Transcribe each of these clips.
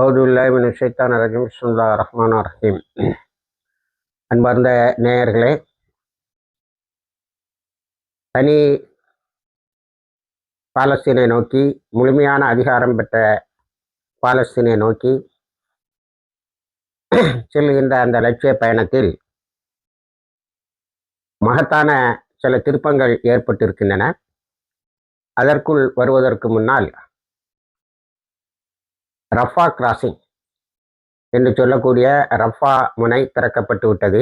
அவுதுல்லாஹிமின் ஷைத்தான் சுல்லா ரஹ்மான் ரஹீம். அன்பார்ந்த நேயர்களே தனி பாலஸ்தீனை நோக்கி முழுமையான அதிகாரம் பெற்ற பாலஸ்தீனை நோக்கி செல்கின்ற அந்த லட்சிய பயணத்தில் மகத்தான சில திருப்பங்கள் ஏற்பட்டிருக்கின்றன. அதற்குள் வருவதற்கு முன்னால் ரஃபா கிராசிங் என்று சொல்லக்கூடிய ரஃபா முனை திறக்கப்பட்டு விட்டது.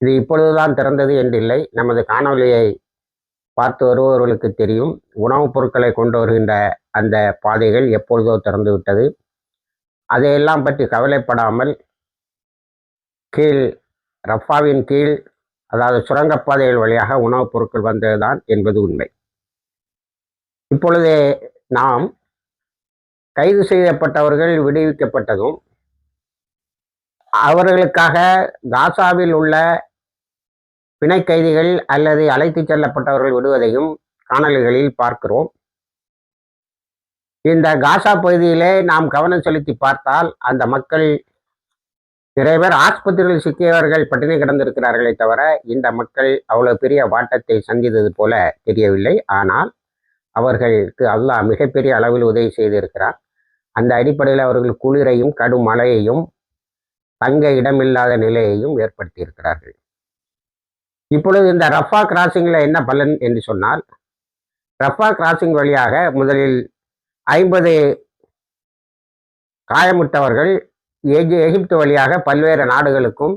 இது இப்பொழுதுதான் திறந்தது என்றில்லை. நமது காணொலியை பார்த்து வருபவர்களுக்கு தெரியும். உணவுப் பொருட்களை கொண்டு வருகின்ற அந்த பாதைகள் எப்பொழுதோ திறந்து விட்டது. அதையெல்லாம் பற்றி கவலைப்படாமல் கீழ் ரஃபாவின் கீழ் அதாவது சுரங்கப்பாதைகள் வழியாக உணவுப் பொருட்கள் வந்ததுதான் என்பது உண்மை. இப்பொழுதே நாம் கைது செய்யப்பட்டவர்கள் விடுவிக்கப்பட்டதும் அவர்களுக்காக காசாவில் உள்ள பிணை கைதிகள் அல்லது அழைத்துச் செல்லப்பட்டவர்கள் விடுவதையும் காணல்களில் பார்க்கிறோம். இந்த காசா பகுதியிலே நாம் கவனம் செலுத்தி பார்த்தால் அந்த மக்கள் நிறைய பேர் ஆஸ்பத்திரியில் சிக்கியவர்கள் பட்டினி கிடந்திருக்கிறார்களே தவிர இந்த மக்கள் அவ்வளவு பெரிய வாட்டத்தை சந்தித்தது போல தெரியவில்லை. ஆனால் அவர்களுக்கு அல்லாஹ் மிகப்பெரிய அளவில் உதவி செய்திருக்கிறார். அந்த அடிப்படையில் அவர்கள் குளிரையும் கடும் மழையையும் தங்க இடமில்லாத நிலையையும் ஏற்படுத்தியிருக்கிறார்கள். இப்பொழுது இந்த ரஃபா கிராசிங்கில் என்ன பலன் என்று சொன்னால் ரஃபா கிராசிங் வழியாக முதலில் ஐம்பது காயமுற்றவர்கள் எகி எகிப்து வழியாக பல்வேறு நாடுகளுக்கும்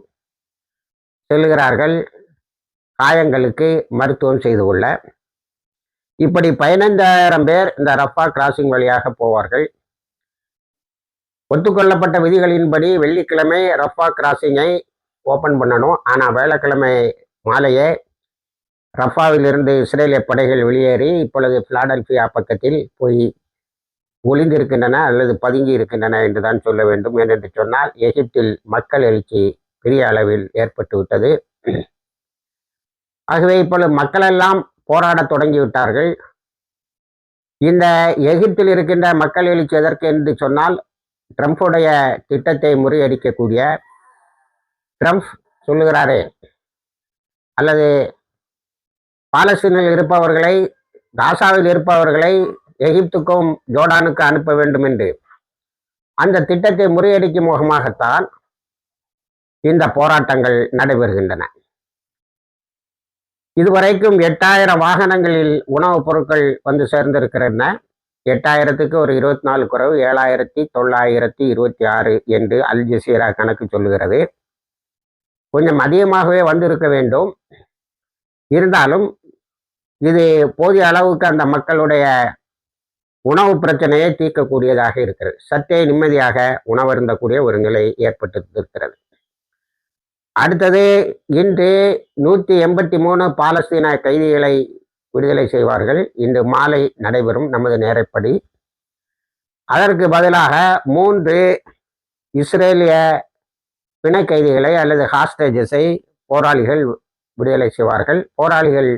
செல்கிறார்கள் காயங்களுக்கு மருத்துவம் செய்து கொள்ள இப்படி பதினைந்தாயிரம் பேர் இந்த ரஃபா கிராசிங் வழியாக போவார்கள். ஒத்துக்கொள்ளப்பட்ட விதிகளின்படி வெள்ளிக்கிழமை ரஃபா கிராசிங்கை ஓப்பன் பண்ணணும். ஆனால் வேலைக்கிழமை மாலையே ரஃபாவிலிருந்து இஸ்ரேலிய படைகள் வெளியேறி இப்பொழுது பிலாடல்பியா பக்கத்தில் போய் ஒளிந்திருக்கின்றன அல்லது பதுங்கி இருக்கின்றன என்று தான் சொல்ல வேண்டும். ஏனென்று சொன்னால் எகிப்தில் மக்கள் எழுச்சி பெரிய அளவில் ஏற்பட்டு விட்டது ஆகவே இப்பொழுது மக்களெல்லாம் போராடத் தொடங்கிவிட்டார்கள். இந்த எகிப்தில் இருக்கின்ற மக்கள் எழுச்சி எதற்கு என்று சொன்னால் ட்ரம்ப்புடைய திட்டத்தை முறியடிக்கக்கூடிய ட்ரம்ப் சொல்லுகிறாரே அல்லது பாலஸ்தீனில் இருப்பவர்களை காசாவில் இருப்பவர்களை எகிப்துக்கும் ஜோர்டானுக்கு அனுப்ப வேண்டும் என்று. அந்த திட்டத்தை முறியடிக்கும் முகமாகத்தான் இந்த போராட்டங்கள் நடைபெறுகின்றன. இதுவரைக்கும் எட்டாயிரம் வாகனங்களில் உணவுப் பொருட்கள் வந்து சேர்ந்திருக்கிறன. எட்டாயிரத்துக்கு ஒரு இருபத்தி நாலு குறைவு ஏழாயிரத்தி தொள்ளாயிரத்தி இருபத்தி ஆறு என்று அல் ஜசீரா கணக்கு சொல்லுகிறது. கொஞ்சம் அதிகமாகவே வந்திருக்க வேண்டும். இருந்தாலும் இது போதிய அளவுக்கு அந்த மக்களுடைய உணவு பிரச்சனையை தீர்க்கக்கூடியதாக இருக்கிறது. சற்றே நிம்மதியாக உணவருந்தக்கூடிய ஒரு நிலை ஏற்பட்டு இருக்கிறது அடுத்தது இன்று நூற்றி எண்பத்தி மூணு பாலஸ்தீன கைதிகளை விடுதலை செய்வார்கள். இன்று மாலை நடைபெறும் நமது நேரப்படி. அதற்கு பதிலாக மூன்று இஸ்ரேலிய பிணை கைதிகளை அல்லது ஹாஸ்டேஜஸை போராளிகள் விடுதலை செய்வார்கள். போராளிகள்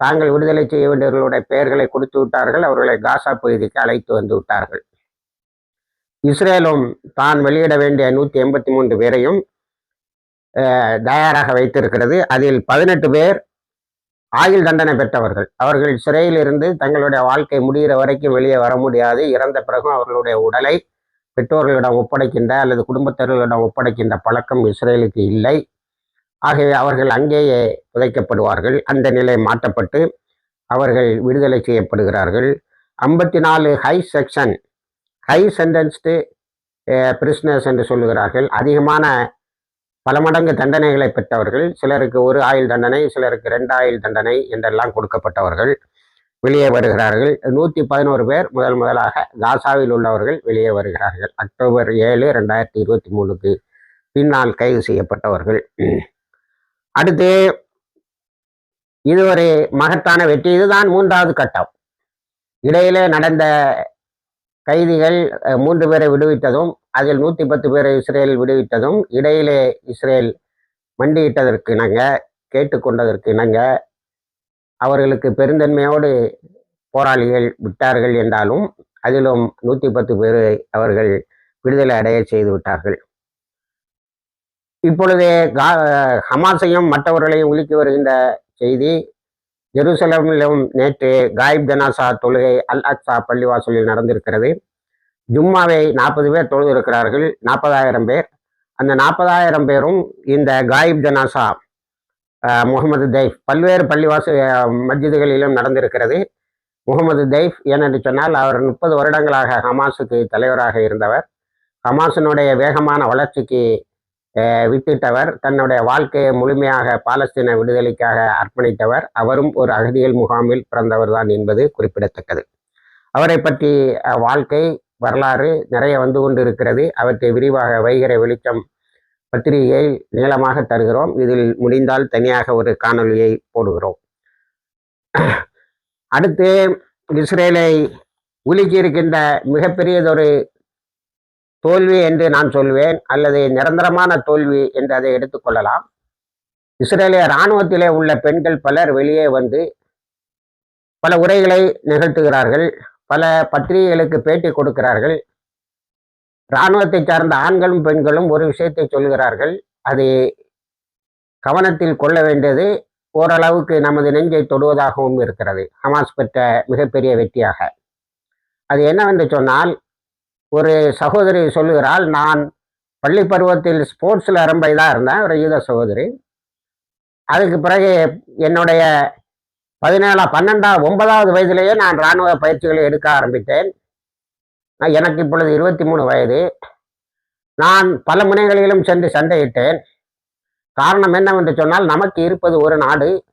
தாங்கள் விடுதலை செய்ய வேண்டியவர்களுடைய பெயர்களை கொடுத்து விட்டார்கள். அவர்களை காசா பகுதிக்கு அழைத்து வந்து விட்டார்கள். இஸ்ரேலும் தான் வெளியிட வேண்டிய நூற்றி எண்பத்தி மூன்று பேரையும் தயாராக வைத்திருக்கிறது. அதில் பதினெட்டு பேர் ஆயுள் தண்டனை பெற்றவர்கள். அவர்கள் சிறையில் இருந்து தங்களுடைய வாழ்க்கை முடிகிற வரைக்கும் வெளியே வர முடியாது. இறந்த பிறகும் அவர்களுடைய உடலை பெற்றோர்களிடம் ஒப்படைக்கின்ற அல்லது குடும்பத்தினர்களிடம் ஒப்படைக்கின்ற பழக்கம் இஸ்ரேலுக்கு இல்லை. ஆகவே அவர்கள் அங்கேயே புதைக்கப்படுவார்கள். அந்த நிலை மாற்றப்பட்டு அவர்கள் விடுதலை செய்யப்படுகிறார்கள். ஐம்பத்தி நாலு high section high sentenced prisoners என்று சொல்லுகிறார்கள். அதிகமான பல மடங்கு தண்டனைகளை பெற்றவர்கள் சிலருக்கு ஒரு ஆயுள் தண்டனை சிலருக்கு ரெண்டு ஆயுள் தண்டனை என்றெல்லாம் கொடுக்கப்பட்டவர்கள் வெளியே வருகிறார்கள். நூற்றி பதினோரு பேர் முதல் முதலாக காசாவில் உள்ளவர்கள் வெளியே வருகிறார்கள். அக்டோபர் ஏழு ரெண்டாயிரத்தி இருபத்தி மூணுக்கு பின்னால் கைது செய்யப்பட்டவர்கள். அடுத்து இது ஒரு மகத்தான வெற்றி. இதுதான் மூன்றாவது கட்டம். இடையிலே நடந்த கைதிகள் மூன்று பேரை விடுவித்ததும் அதில் நூற்றி பத்து பேரை இஸ்ரேல் விடுவித்ததும் இடையிலே இஸ்ரேல் மண்டியிட்டதற்கு இணங்க கேட்டுக்கொண்டதற்கு இணங்க அவர்களுக்கு பெருந்தன்மையோடு போராளிகள் விட்டார்கள் என்றாலும் அதிலும் நூற்றி பத்து பேரை அவர்கள் விடுதலை அடைய செய்து விட்டார்கள். இப்பொழுது கா- ஹமாஸையும் மற்றவர்களையும் உலுக்கி வருகின்ற செய்தி ஜெருசலமிலும் நேற்று காயிப் ஜனாசா தொழுகை அல் அக்ஸா பள்ளிவாசலில் நடந்திருக்கிறது. ஜும்மாவை நாற்பது பேர் தொழுது இருக்கிறார்கள் நாற்பதாயிரம் பேர். அந்த நாற்பதாயிரம் பேரும் இந்த காயிப் ஜனாசா முகமது தைஃப் பல்வேறு பள்ளிவாச அஹ், மஸ்ஜிதுகளிலும் நடந்திருக்கிறது. முகமது தைஃப் ஏனென்று சொன்னால் அவர் முப்பது வருடங்களாக ஹமாஸுக்கு தலைவராக இருந்தவர். ஹமாஸினுடைய வேகமான வளர்ச்சிக்கு வித்திட்டவர் தன்னுடைய வாழ்க்கையை முழுமையாக பாலஸ்தீன விடுதலைக்காக அர்ப்பணித்தவர் அவரும் ஒரு அகதிகள் முகாமில் பிறந்தவர் தான் என்பது குறிப்பிடத்தக்கது. அவரை பற்றி வாழ்க்கை வரலாறு நிறைய வந்து கொண்டு இருக்கிறது அவற்றை விரிவாக வைகிற வெளிச்சம் பத்திரிகையை நீளமாக தருகிறோம். இதில் முடிந்தால் தனியாக ஒரு காணொளியை போடுகிறோம். அடுத்து இஸ்ரேலை உலுக்கி இருக்கின்ற மிகப்பெரியதொரு தோல்வி என்று நான் சொல்வேன் அல்லது நிரந்தரமான தோல்வி என்று அதை எடுத்துக்கொள்ளலாம் இஸ்ரேலிய இராணுவத்திலே உள்ள பெண்கள் பலர் வெளியே வந்து பல உரைகளை நிகழ்த்துகிறார்கள் பல பத்திரிகைகளுக்கு பேட்டி கொடுக்கிறார்கள். இராணுவத்தை சார்ந்த ஆண்களும் பெண்களும் ஒரு விஷயத்தை சொல்கிறார்கள். அதை கவனத்தில் கொள்ள வேண்டியது ஓரளவுக்கு நமது நெஞ்சை தொடுவதாகவும் இருக்கிறது. ஹமாஸ் பெற்ற மிகப்பெரிய வெற்றியாக. அது என்னவென்று சொன்னால் ஒரு சகோதரி சொல்லுகிறாள் நான் பள்ளி பருவத்தில் ஸ்போர்ட்ஸில் ரொம்ப இதாக இருந்தேன் ஒரு யூத சகோதரி. அதுக்கு பிறகு என்னுடைய பதினேழா பன்னெண்டா ஒன்பதாவது வயதிலேயே நான் இராணுவ பயிற்சிகளை எடுக்க ஆரம்பித்தேன். நான் எனக்கு இப்பொழுது இருபத்தி மூணு வயது. நான் பல முனைகளிலும் சென்று சண்டையிட்டேன். காரணம் என்னவென்று சொன்னால் நமக்கு இருப்பது ஒரு நாடு.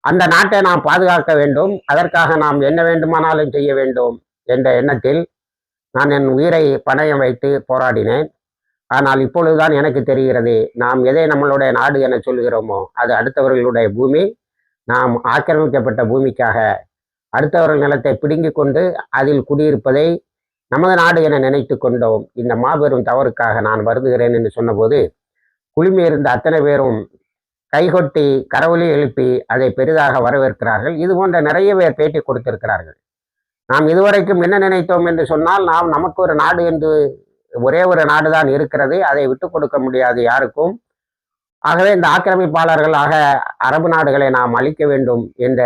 அந்த நாட்டை நாம் பாதுகாக்க வேண்டும். அதற்காக நாம் என்ன வேண்டுமானாலும் செய்ய வேண்டும் என்ற எண்ணத்தில் நான் என் உயிரை பணயம் வைத்து போராடினேன். ஆனால் இப்பொழுதுதான் எனக்கு தெரிகிறது நாம் எதை நம்மளுடைய நாடு என சொல்கிறோமோ அது அடுத்தவர்களுடைய பூமி. நாம் ஆக்கிரமிக்கப்பட்ட பூமிக்காக அடுத்தவர்கள் நிலத்தை பிடுங்கி கொண்டு அதில் குடியிருப்பதை நமது நாடு என நினைத்து கொண்டோம். இந்த மாபெரும் தவறுக்காக நான் வருதுகிறேன் என்று சொன்னபோது குழுமி இருந்த அத்தனை பேரும் கைகொட்டி கரவொலி எழுப்பி அதை பெரிதாக வரவேற்கிறார்கள். இது போன்ற நிறைய பேர் பேட்டி கொடுத்திருக்கிறார்கள். நாம் இதுவரைக்கும் என்ன நினைத்தோம் என்று சொன்னால் நாம் நமக்கு ஒரு நாடு என்று ஒரே ஒரு நாடு தான் இருக்கிறது. அதை விட்டு கொடுக்க முடியாது யாருக்கும். ஆகவே இந்த ஆக்கிரமிப்பாளர்களாக அரபு நாடுகளை நாம் அழிக்க வேண்டும் என்ற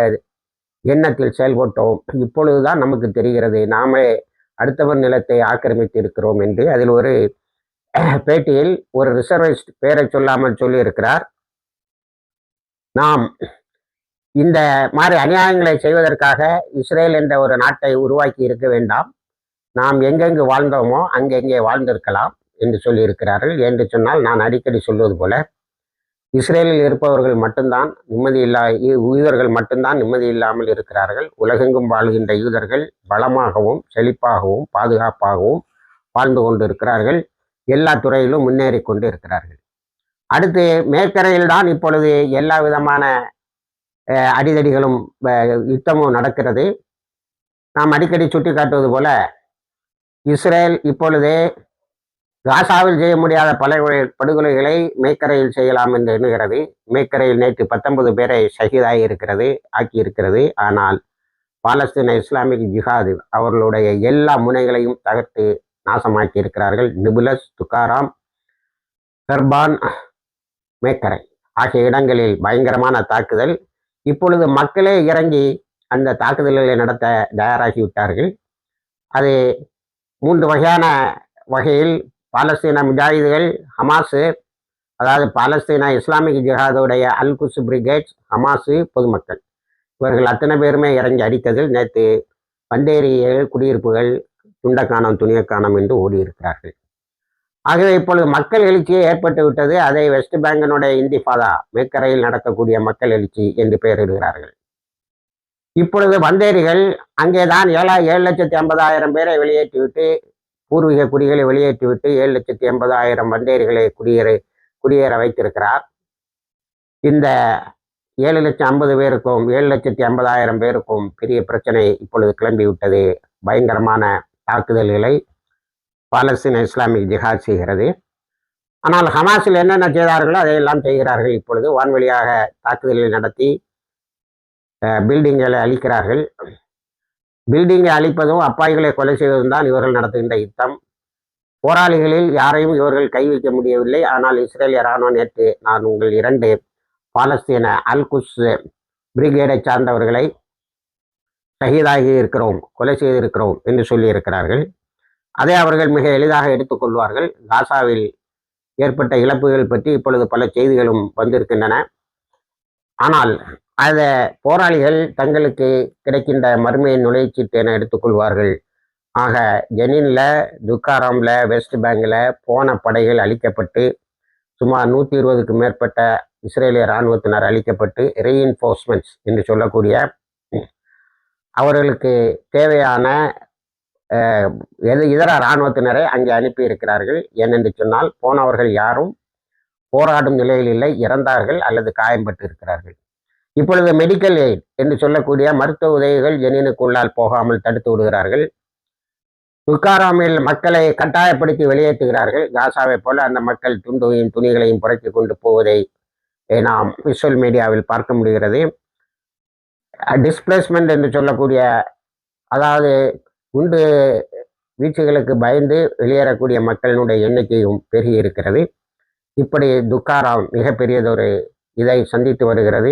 எண்ணத்தில் செயல்பட்டோம். இப்பொழுதுதான் நமக்கு தெரிகிறது நாமே அடுத்தவர் நிலத்தை ஆக்கிரமித்து இருக்கிறோம் என்று. அதில் ஒரு பேட்டியில் ஒரு ரிசர்வைஸ்ட் பேரை சொல்லாமல் சொல்லியிருக்கிறார். நாம் இந்த மாதிரி அநியாயங்களை செய்வதற்காக இஸ்ரேல் என்ற ஒரு நாட்டை உருவாக்கி இருக்க வேண்டாம். நாம் எங்கெங்கு வாழ்ந்தோமோ அங்கெங்கே வாழ்ந்திருக்கலாம் என்று சொல்லியிருக்கிறார்கள். என்று சொன்னால் நான் அடிக்கடி சொல்வது போல இஸ்ரேலில் இருப்பவர்கள் மட்டும்தான் நிம்மதி இல்லா யூதர்கள் மட்டும்தான் நிம்மதி இல்லாமல் இருக்கிறார்கள். உலகெங்கும் வாழ்கின்ற யூதர்கள் பலமாகவும் செழிப்பாகவும் பாதுகாப்பாகவும் வாழ்ந்து கொண்டு இருக்கிறார்கள் எல்லா துறையிலும் முன்னேறி கொண்டு இருக்கிறார்கள் அடுத்து மேற்கரையில் தான் இப்பொழுது எல்லா விதமான அடிதடிகளும் யுத்தமும் நடக்கிறது. நாம் அடிக்கடி சுட்டி காட்டுவது போல இஸ்ரேல் இப்பொழுது காசாவில் செய்ய முடியாத பல படுகொலைகளை மேக்கரையில் செய்யலாம் என்று எண்ணுகிறது. மேக்கரையில் நேற்று பத்தொன்பது பேரை ஷஹீதாகி இருக்கிறது ஆக்கியிருக்கிறது. ஆனால் பாலஸ்தீன இஸ்லாமிக் ஜிஹாது அவர்களுடைய எல்லா முனைகளையும் தகர்த்து நாசமாக்கி இருக்கிறார்கள் நிபுலஸ் துக்காராம் கர்பான் மேக்கரை ஆகிய இடங்களில் பயங்கரமான தாக்குதல் இப்பொழுது மக்களே இறங்கி அந்த தாக்குதல்களை நடத்த தயாராகி விட்டார்கள். அது மூன்று வகையான வகையில் பாலஸ்தீன முஜாஹிதுகள் ஹமாஸு அதாவது பாலஸ்தீன இஸ்லாமிக் ஜிஹாதுடைய அல் குஸ் பிரிகேட்ஸ் ஹமாஸு பொதுமக்கள். இவர்கள் அத்தனை பேருமே இறங்கி அடித்ததில் நேற்று பந்தேரியில் குடியிருப்புகள் துண்டக்கானம் துணியக்கானம் என்று ஓடியிருக்கிறார்கள். ஆகவே இப்பொழுது மக்கள் எழுச்சியே ஏற்பட்டு விட்டது. அதை வெஸ்ட் பேங்கனுடைய இந்திஃபாதா மேற்கரையில் நடக்கக்கூடிய மக்கள் எழுச்சி என்று பெயரிடுகிறார்கள். இப்பொழுது வந்தேரிகள் அங்கேதான் ஏழா ஏழு லட்சத்தி ஐம்பதாயிரம் பேரை வெளியேற்றிவிட்டு பூர்வீக குடிகளை வெளியேற்றிவிட்டு ஏழு லட்சத்தி எண்பதாயிரம் வந்தேரிகளை குடியேற குடியேற வைத்திருக்கிறார். இந்த ஏழு லட்சம் ஐம்பது பேருக்கும் ஏழு லட்சத்தி ஐம்பதாயிரம் பேருக்கும் பெரிய பிரச்சனை இப்பொழுது கிளம்பி விட்டது பயங்கரமான தாக்குதல்களை பாலஸ்தீன இஸ்லாமிக் ஜிஹாத் செய்கிறது. ஆனால் ஹமாஸில் என்னென்ன செய்தார்களோ அதையெல்லாம் செய்கிறார்கள். இப்பொழுது வான்வழியாக தாக்குதல்களை நடத்தி பில்டிங்களை அழிக்கிறார்கள். பில்டிங்கை அழிப்பதும் அப்பாய்களை கொலை செய்வதும் தான் இவர்கள் நடத்துகின்ற யுத்தம். போராளிகளில் யாரையும் இவர்கள் கை வைக்க முடியவில்லை. ஆனால் இஸ்ரேலிய இராணுவம் நேற்று நான் உங்கள் இரண்டு பாலஸ்தீன அல்குஸ் பிரிகேடை சார்ந்தவர்களை சகிதாகி இருக்கிறோம் கொலை செய்திருக்கிறோம் என்று சொல்லியிருக்கிறார்கள். அதை அவர்கள் மிக எளிதாக எடுத்துக்கொள்வார்கள் காசாவில் ஏற்பட்ட இழப்புகள் பற்றி இப்பொழுது பல செய்திகளும் வந்திருக்கின்றன. ஆனால் அதை போராளிகள் தங்களுக்கு கிடைக்கின்ற மறுமையின் நுழைச்சீட்டு என எடுத்துக்கொள்வார்கள் ஆக ஜெனின்ல துக்காராமில் வெஸ்ட் பேங்கில் போன படைகள் அழிக்கப்பட்டு சுமார் நூற்றி இருபதுக்கு மேற்பட்ட இஸ்ரேலிய இராணுவத்தினர் அளிக்கப்பட்டு ரீஇன்ஃபோர்ஸ்மெண்ட்ஸ் என்று சொல்லக்கூடிய அவர்களுக்கு தேவையான எது இதர இராணுவத்தினரை அங்கே அனுப்பி இருக்கிறார்கள் ஏனென்று சொன்னால் போனவர்கள் யாரும் போராடும் நிலையில் இல்லை இறந்தார்கள் அல்லது காயம்பட்டு இருக்கிறார்கள் இப்பொழுது மெடிக்கல் எய்ட் என்று சொல்லக்கூடிய மருத்துவ உதவிகள் ஜெனினுக்குள்ளால் போகாமல் தடுத்து விடுகிறார்கள். துக்காராமில் மக்களை கட்டாயப்படுத்தி வெளியேற்றுகிறார்கள். காசாவை போல அந்த மக்கள் துண்டுவையும் துணிகளையும் புரட்டி கொண்டு போவதை நாம் விஷுவல் மீடியாவில் பார்க்க முடிகிறது. டிஸ்பிளேஸ்மெண்ட் என்று சொல்லக்கூடிய அதாவது குண்டு வீச்சுகளுக்கு பயந்து வெளியேறக்கூடிய மக்களினுடைய எண்ணிக்கையும் பெருகி இருக்கிறது இப்படி துக்காராம் மிகப்பெரியதொரு இதை சந்தித்து வருகிறது.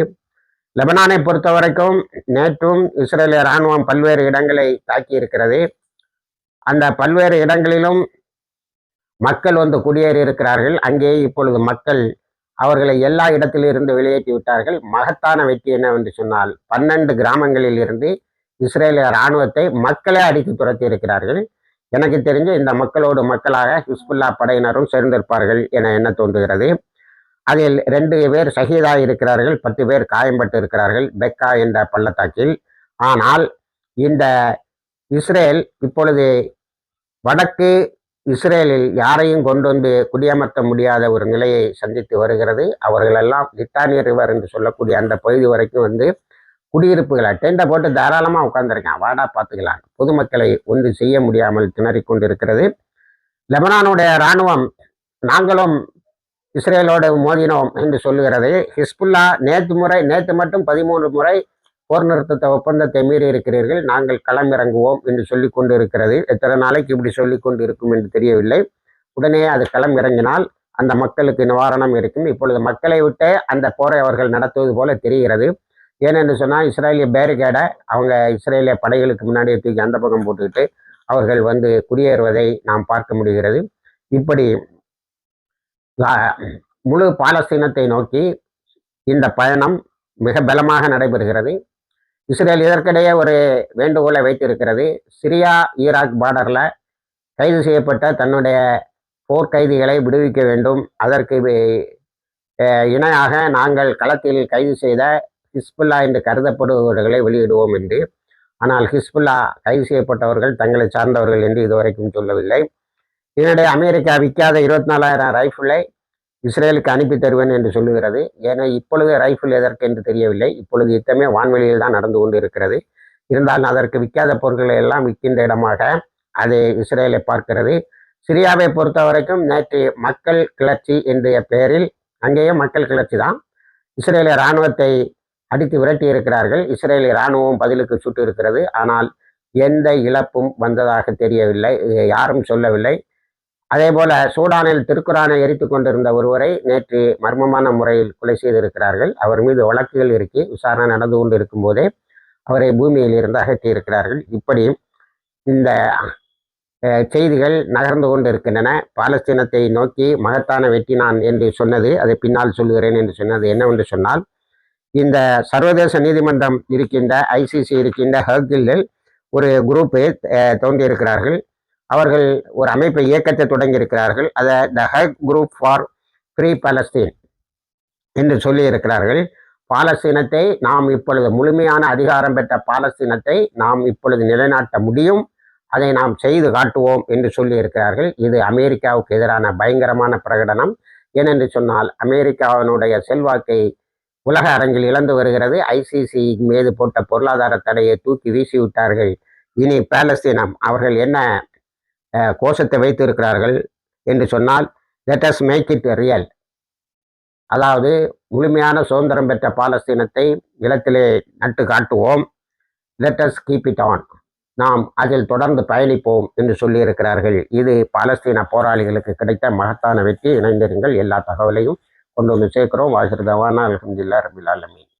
லெபனானை பொறுத்த வரைக்கும் நேற்றும் இஸ்ரேலிய இராணுவம் பல்வேறு இடங்களை தாக்கி இருக்கிறது அந்த பல்வேறு இடங்களிலும் மக்கள் வந்து குடியேறி இருக்கிறார்கள் அங்கே இப்பொழுது மக்கள் அவர்களை எல்லா இடத்திலிருந்து வெளியேற்றி விட்டார்கள். மகத்தான வெற்றி என்னவென்று சொன்னால் பன்னெண்டு கிராமங்களில் இருந்து இஸ்ரேலிய இராணுவத்தை மக்களே அடித்து துரத்தி இருக்கிறார்கள். எனக்கு தெரிஞ்சு இந்த மக்களோடு மக்களாக ஹிஸ்புல்லா படையினரும் சேர்ந்திருப்பார்கள் என எண்ண தோன்றுகிறது. அதில் ரெண்டு பேர் சகிதாக இருக்கிறார்கள் பத்து பேர் காயம்பட்டு இருக்கிறார்கள் பெக்கா என்ற பள்ளத்தாக்கில். ஆனால் இந்த இஸ்ரேல் இப்பொழுது வடக்கு இஸ்ரேலில் யாரையும் கொண்டு வந்து குடியமர்த்த முடியாத ஒரு நிலையை சந்தித்து வருகிறது. அவர்களெல்லாம் லிட்டானிய ரிவர் என்று சொல்லக்கூடிய அந்த பகுதி வரைக்கும் வந்து குடியிருப்புகளை டெண்டை போட்டு தாராளமாக உட்காந்துருக்கான் வாடா பார்த்துக்கலாம். பொதுமக்களை ஒன்று செய்ய முடியாமல் திணறிக் கொண்டிருக்கிறது லெபனானுடைய இராணுவம் நாங்களும் இஸ்ரேலோடு மோதினோம் என்று சொல்லுகிறது. ஹிஸ்புல்லா நேற்று முறை நேற்று மட்டும் பதிமூன்று முறை போர் நிறுத்தத்தை ஒப்பந்தத்தை மீறி இருக்கிறீர்கள் நாங்கள் களமிறங்குவோம் என்று சொல்லி கொண்டு இருக்கிறது எத்தனை நாளைக்கு இப்படி சொல்லி கொண்டு இருக்கும் என்று தெரியவில்லை. உடனே அது களம் இறங்கினால் அந்த மக்களுக்கு நிவாரணம் இருக்கும். இப்பொழுது மக்களை விட்டே அந்த போரை அவர்கள் நடத்துவது போல தெரிகிறது. ஏனென்று சொன்னால் இஸ்ரேலிய பேரிகேடை அவங்க இஸ்ரேலிய படைகளுக்கு முன்னாடியே தூக்கி அந்த பக்கம் போட்டுக்கிட்டு அவர்கள் வந்து குடியேறுவதை நாம் பார்க்க முடிகிறது. இப்படி முழு பாலஸ்தீனத்தை நோக்கி இந்த பயணம் மிக பலமாக நடைபெறுகிறது. இஸ்ரேல் இதற்கிடையே ஒரு வேண்டுகோளை வைத்திருக்கிறது. சிரியா ஈராக் பார்டரில் கைது செய்யப்பட்ட தன்னுடைய போர் கைதிகளை விடுவிக்க வேண்டும். அதற்கு இணையாக நாங்கள் களத்தில் கைது செய்த ஹிஸ்புல்லா என்று கருதப்படுபவர்களை வெளியிடுவோம் என்று. ஆனால் ஹிஸ்புல்லா கைது செய்யப்பட்டவர்கள் தங்களை சார்ந்தவர்கள் என்று இதுவரைக்கும் சொல்லவில்லை. இதனிடையே அமெரிக்கா விற்காத இருபத்தி நாலாயிரம் ரைஃபிளை இஸ்ரேலுக்கு அனுப்பி தருவேன் என்று சொல்லுகிறது. ஏன்னா இப்பொழுது ரைஃபிள் எதற்கு என்று தெரியவில்லை. இப்பொழுது யுத்தமே வான்வெளியில் தான் நடந்து கொண்டு இருக்கிறது இருந்தாலும் அதற்கு விற்காத பொருட்களை எல்லாம் விற்கின்ற இடமாக அது இஸ்ரேலை பார்க்கிறது. சிரியாவை பொறுத்த வரைக்கும் நேற்று மக்கள் கிளர்ச்சி என்ற பெயரில் அங்கேயும் மக்கள் கிளர்ச்சி தான். இஸ்ரேலிய இராணுவத்தை அடித்து விரட்டி இருக்கிறார்கள் இஸ்ரேலிய இராணுவம் பதிலுக்கு சுட்டு இருக்கிறது. ஆனால் எந்த இழப்பும் வந்ததாக தெரியவில்லை. யாரும் சொல்லவில்லை. அதே போல சூடானில் திருக்குறானை எரித்து கொண்டிருந்த ஒருவரை நேற்று மர்மமான முறையில் கொலை செய்திருக்கிறார்கள். அவர் மீது வழக்குகள் இருக்கி விசாரணை நடந்து கொண்டு இருக்கும் போதே அவரை பூமியில் இருந்து அகற்றியிருக்கிறார்கள். இப்படி இந்த செய்திகள் நகர்ந்து கொண்டு இருக்கின்றன பாலஸ்தீனத்தை நோக்கி மகத்தான வெற்றி நான் என்று சொன்னது அதை பின்னால் சொல்லுகிறேன் என்று சொன்னது என்னவென்று சொன்னால் இந்த சர்வதேச நீதிமன்றம் இருக்கின்ற ஐசிசி இருக்கின்ற ஹர்கில்லில் ஒரு குரூப்பை தோன்றியிருக்கிறார்கள் அவர்கள் ஒரு அமைப்பை இயக்கத்தை தொடங்கியிருக்கிறார்கள் அதை the Hague group for free Palestine என்று சொல்லியிருக்கிறார்கள் பாலஸ்தீனத்தை நாம் இப்பொழுது முழுமையான அதிகாரம் பெற்ற பாலஸ்தீனத்தை நாம் இப்பொழுது நிலைநாட்ட முடியும். அதை நாம் செய்து காட்டுவோம் என்று சொல்லியிருக்கிறார்கள் இது அமெரிக்காவுக்கு எதிரான பயங்கரமான பிரகடனம். ஏனென்று சொன்னால் அமெரிக்காவினுடைய செல்வாக்கை உலக அரங்கில் இழந்து வருகிறது. ஐசிசி மீது போட்ட பொருளாதார தடையை தூக்கி வீசி விட்டார்கள். இனி பாலஸ்தீனம் அவர்கள் என்ன கோஷத்தை வைத்திருக்கிறார்கள் என்று சொன்னால் லெட்டஸ் மேக் இட் ரியல் அதாவது முழுமையான சுதந்திரம் பெற்ற பாலஸ்தீனத்தை நிலத்திலே நட்டு காட்டுவோம். லெட்டஸ் கீப் இட் ஆன் நாம் அதில் தொடர்ந்து பயணிப்போம் என்று சொல்லியிருக்கிறார்கள். இது பாலஸ்தீன போராளிகளுக்கு கிடைத்த மகத்தான வெற்றி. இணைந்திருங்கள். எல்லா தகவலையும் கொண்டு வந்து சேர்க்குறோம். வாசிர் அலமதுல்லா ரபில் ஆலமீன்.